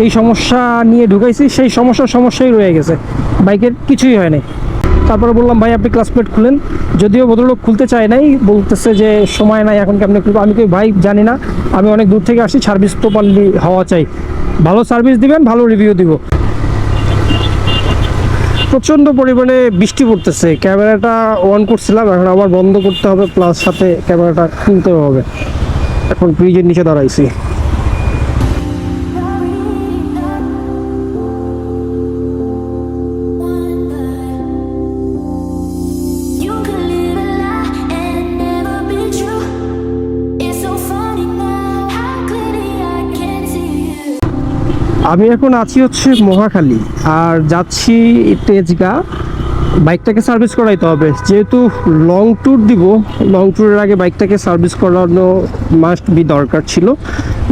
যেই সমস্যা নিয়ে ঢুকাইছি, সেই সমস্যার সমস্যাই রয়ে গেছে। বাইকের কিছুই হয় নাই। তারপরে বললাম, ভাই, আপনি ক্লাস প্লেট খুলেন। যদিও ভদ্রলোক খুলতে চায় নাই, বলতেছে যে, সময় নাই, এখন কেমন খুলবো? আমি কই, ভাই, জানি না। আমি অনেক দূর থেকে আসছি সার্ভিস প্রপারলি হওয়া চাই। ভালো সার্ভিস দিবেন, ভালো রিভিউ দিব। প্রচণ্ড পরিমাণে বৃষ্টি পড়তেছে। ক্যামেরাটা অন করছিলাম, এখন আবার বন্ধ করতে হবে প্লাস সাথে ক্যামেরাটা কিনতেও হবে। এখন ব্রিজের নিচে দাঁড়াইছি। আমি এখন আছি হচ্ছে মহাখালী, আর যাচ্ছি তেজগা। বাইকটাকে সার্ভিস করাইতে হবে। যেহেতু লং ট্যুর দিব লং ট্যুরের আগে বাইকটাকে সার্ভিস করানো মাস্ট বি দরকার ছিল,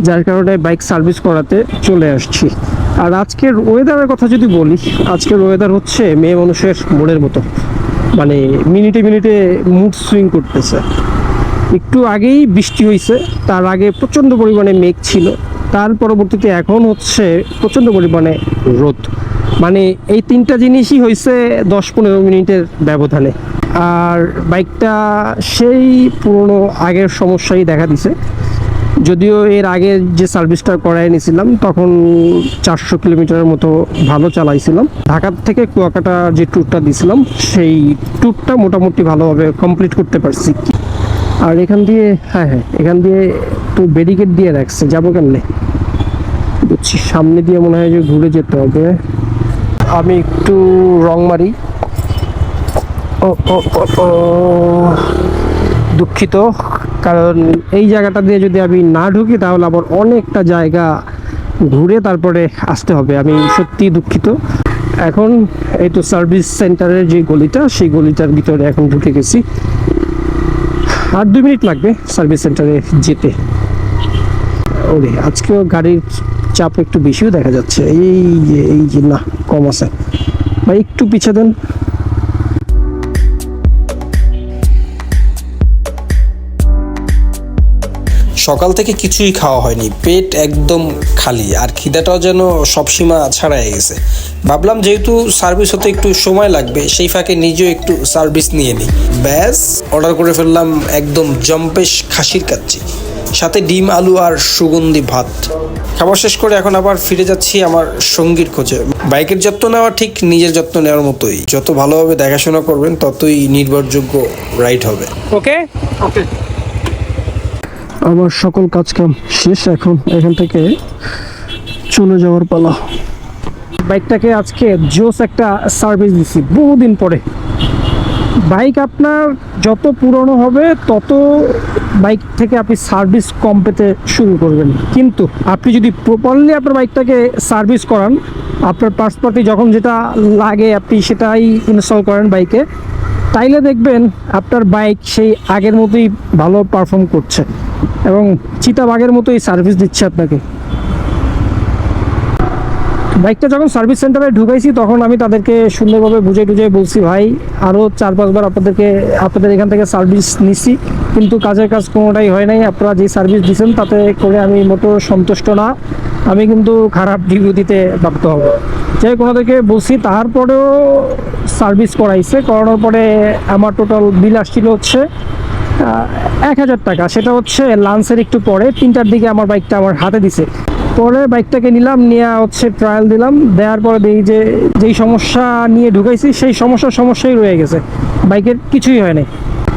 যার কারণে বাইক সার্ভিস করাতে চলে আসছি। আর আজকের ওয়েদারের কথা যদি বলি, আজকের ওয়েদার হচ্ছে মেয়ে মানুষের মোড়ের মতো। মানে মিনিটে মিনিটে মুড সুইং করতেছে। একটু আগেই বৃষ্টি হয়েছে তার আগে প্রচণ্ড পরিমাণে মেঘ ছিল। তার পরবর্তীতে এখন হচ্ছে প্রচণ্ড পরিমাণে রোদ। মানে এই তিনটা জিনিসই হয়েছে দশ পনেরো মিনিটের ব্যবধানে। আর বাইকটা সেই পুরনো আগের সমস্যাই দেখা দিছে। যদিও এর আগে যে সার্ভিসটা করাই নিয়েছিলাম তখন চারশো কিলোমিটারের মতো ভালো চালাইছিলাম। ঢাকার থেকে কুয়াকাটা যে ট্যুরটা দিছিলাম, সেই ট্যুরটা মোটামুটি ভালোভাবে কমপ্লিট করতে পারছি। আর এখান দিয়ে হ্যাঁ হ্যাঁ এখান দিয়ে তো ব্যারিকেড দিয়ে রাখছে যাব কেমনে? বুঝছি সামনে দিয়ে মনে হয় যে ঘুরে যেতে হবে। আমি একটু রং মারি। ও, ও দুঃখিত কারণ এই জায়গাটা দিয়ে যদি আমি না ঢুকি তাহলে আবার অনেকটা জায়গা ঘুরে তারপরে আসতে হবে। আমি সত্যি দুঃখিত। এখন এই তো সার্ভিস সেন্টারের যে গলিটা সেই গলিটার ভিতরে এখন ঢুকে গেছি। আর দুই মিনিট লাগবে সার্ভিস সেন্টারে যেতে। ওরে, আজকেও গাড়ির চাপ একটু বেশিও দেখা যাচ্ছে। এই যে এই যে, না, কম আছে। ভাই, একটু পিছিয়ে দেন। সকাল থেকে কিছুই খাওয়া হয়নি। পেট একদম খালি। আর খিদাটাও যেন সব সীমা ছাড়াই গেছে। ভাবলাম যেহেতু সার্ভিস হতে একটু সময় লাগবে সেই ফাঁকে নিজেও একটু সার্ভিস নিয়ে নিই। ব্যাস অর্ডার করে ফেললাম একদম জম্পেশ খাসির কাচ্ছি সাথে ডিম আলু আর সুগন্ধি ভাত। খাবার শেষ করে এখন আবার ফিরে যাচ্ছি আমার সঙ্গীর খোঁজে। বাইকের যত্ন নেওয়া ঠিক নিজের যত্ন নেওয়ার মতোই। যত ভালোভাবে দেখাশোনা করবেন ততই নির্ভরযোগ্য রাইড হবে। ওকে ওকে আমার সকল কাজ কাম শেষ এখন এখান থেকে চলে যাওয়ার পালা। বাইকটাকে আজকে জোস একটা সার্ভিস দিছি, বহুদিন পরে। বাইক আপনার যত পুরনো হবে, তত বাইক থেকে আপনি সার্ভিস কম পেতে শুরু করবেন। কিন্তু আপনি যদি প্রপারলি আপনার বাইকটাকে সার্ভিস করান, আপনার পার্টস যখন যেটা লাগে আপনি সেটাই ইনস্টল করেন বাইকে, তাইলে দেখবেন আপনার বাইক সেই আগের মতোই ভালো পারফর্ম করছে। এবং চিতাবাগের মতোই সার্ভিস দিচ্ছে আপনাকে। বাইকটা যখন সার্ভিস সেন্টারে ঢুকাইছি, তখন আমি তাদেরকে সুন্দরভাবে বুঝে টুঝে বলছি, ভাই আরও চার পাঁচবার আপনাদেরকে, আপনাদের এখান থেকে সার্ভিস নিছি। কিন্তু কাজের কাজ কোনোটাই হয় নাই। আপনারা যে সার্ভিস দিচ্ছেন তাতে করে আমি মোটো সন্তুষ্ট না। আমি কিন্তু খারাপ রিভিউ দিতে বাধ্য হব। যাই ওনাদেরকে বলছি, তারপরেও সার্ভিস করাইছে। করানোর পরে আমার টোটাল বিল আসছিল হচ্ছে এক হাজার টাকা। সেটা হচ্ছে লাঞ্চের একটু পরে। তিনটার দিকে আমার বাইকটা আমার হাতে দিছে। পরে বাইকটাকে নিলাম, নিয়ে হচ্ছে ট্রায়াল দিলাম। দেওয়ার পরে দেখি যে, যেই সমস্যা নিয়ে ঢুকাইছি, সেই সমস্যার সমস্যাই রয়ে গেছে। বাইকের কিছুই হয়নি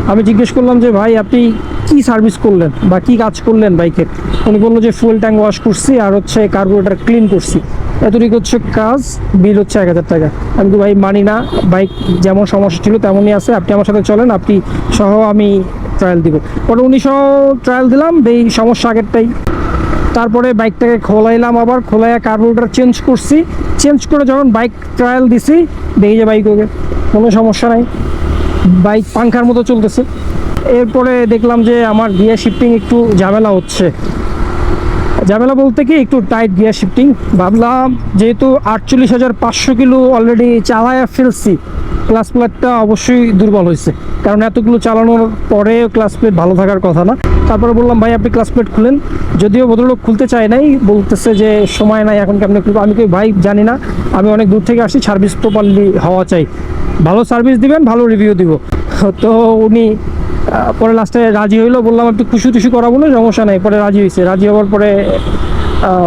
আমি জিজ্ঞেস করলাম যে, ভাই, আপনি কি সার্ভিস করলেন বা কি কাজ করলেন বাইকের উনি বলল যে ফুয়েল ট্যাঙ্ক ওয়াশ করছি আর হচ্ছে কার্বোরেটার ক্লিন করছি। এতটুকু হচ্ছে কাজ বিল হচ্ছে এক হাজার টাকা। আমি তো ভাই মানি না বাইক যেমন সমস্যা ছিল তেমনই আছে, আপনি আমার সাথে চলেন, আপনি সহ আমি ট্রায়াল দিব। পরে উনি সহ ট্রায়াল দিলাম এই সমস্যা আগেরটাই। তারপরে বাইকটাকে খোলাইলাম আবার, খোলাইয়া কার্বোরেটার চেঞ্জ করছি। চেঞ্জ করে যখন বাইক ট্রায়াল দিছি দেখি যে বাইক ওকে, কোনো সমস্যা নাই। বাইক পাংখার মতো চলতেছে। এরপরে দেখলাম যে আমার গিয়ার শিফটিং একটু ঝামেলা হচ্ছে। ঝামেলা বলতে কি, একটু টাইট গিয়ার শিফটিং ভাবলাম যেহেতু আটচল্লিশ হাজার পাঁচশো কিলো অলরেডি চালায়া ফেলছি ক্লাস প্লেটটা অবশ্যই দুর্বল হয়েছে। কারণ এতগুলো চালানোর পরে ক্লাস প্লেট ভালো থাকার কথা না। তারপরে বললাম, ভাই, আপনি ক্লাস প্লেট খুলেন। যদিও ভদ্রলোক খুলতে চায় নাই, বলতেছে যে, সময় নাই, এখন কেমন খুলবো? আমি কই, ভাই, জানি না। আমি অনেক দূর থেকে আসছি সার্ভিস প্রপারলি হওয়া চাই। ভালো সার্ভিস দিবেন, ভালো রিভিউ দিব। তো উনি পরে লাস্টে রাজি হইল, বললাম একটু খুশি টুসি করাবো না, সমস্যা নাই। পরে রাজি হয়েছে রাজি হওয়ার পরে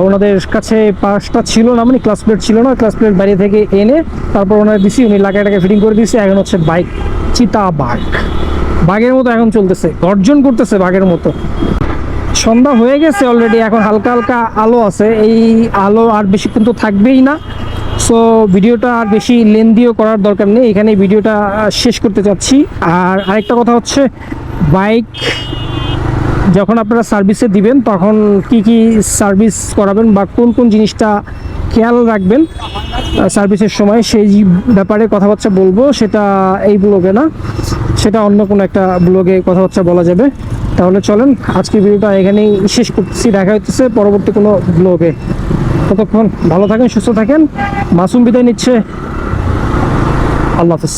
ওনাদের কাছে পাশটা ছিল না মানে ক্লাস প্লেট ছিল না ক্লাস প্লেট বাইরে থেকে এনে তারপর ওনার দিছি, উনি লাগাটাকে ফিটিং করে দিয়েছে। এখন হচ্ছে বাইক চিতা বাঘ বাঘের মতো এখন চলতেছে, গর্জন করতেছে বাঘের মতো। সন্ধ্যা হয়ে গেছে অলরেডি এখন হালকা হালকা আলো আছে। এই আলো আর বেশিক্ষণ তো থাকবেই না। সো ভিডিওটা আর বেশি লেন্দিও করার দরকার নেই। এখানে ভিডিওটা শেষ করতে চাচ্ছি। আর আরেকটা কথা হচ্ছে বাইক যখন আপনারা সার্ভিসে দিবেন, তখন কি কি সার্ভিস করাবেন বা কোন কোন জিনিসটা খেয়াল রাখবেন সার্ভিসের সময়, সেই ব্যাপারে কথাবার্তা বলব। সেটা এই ব্লগে না, সেটা অন্য কোনো একটা ব্লগে কথাবার্তা বলা যাবে। তাহলে চলেন আজকে ভিডিওটা এখানেই শেষ করতেছি। দেখা হচ্ছে পরবর্তী কোনো ব্লগে ততক্ষণ ভালো থাকেন সুস্থ থাকেন। মাসুম বিদায় নিচ্ছে আল্লাহ হাফিজ।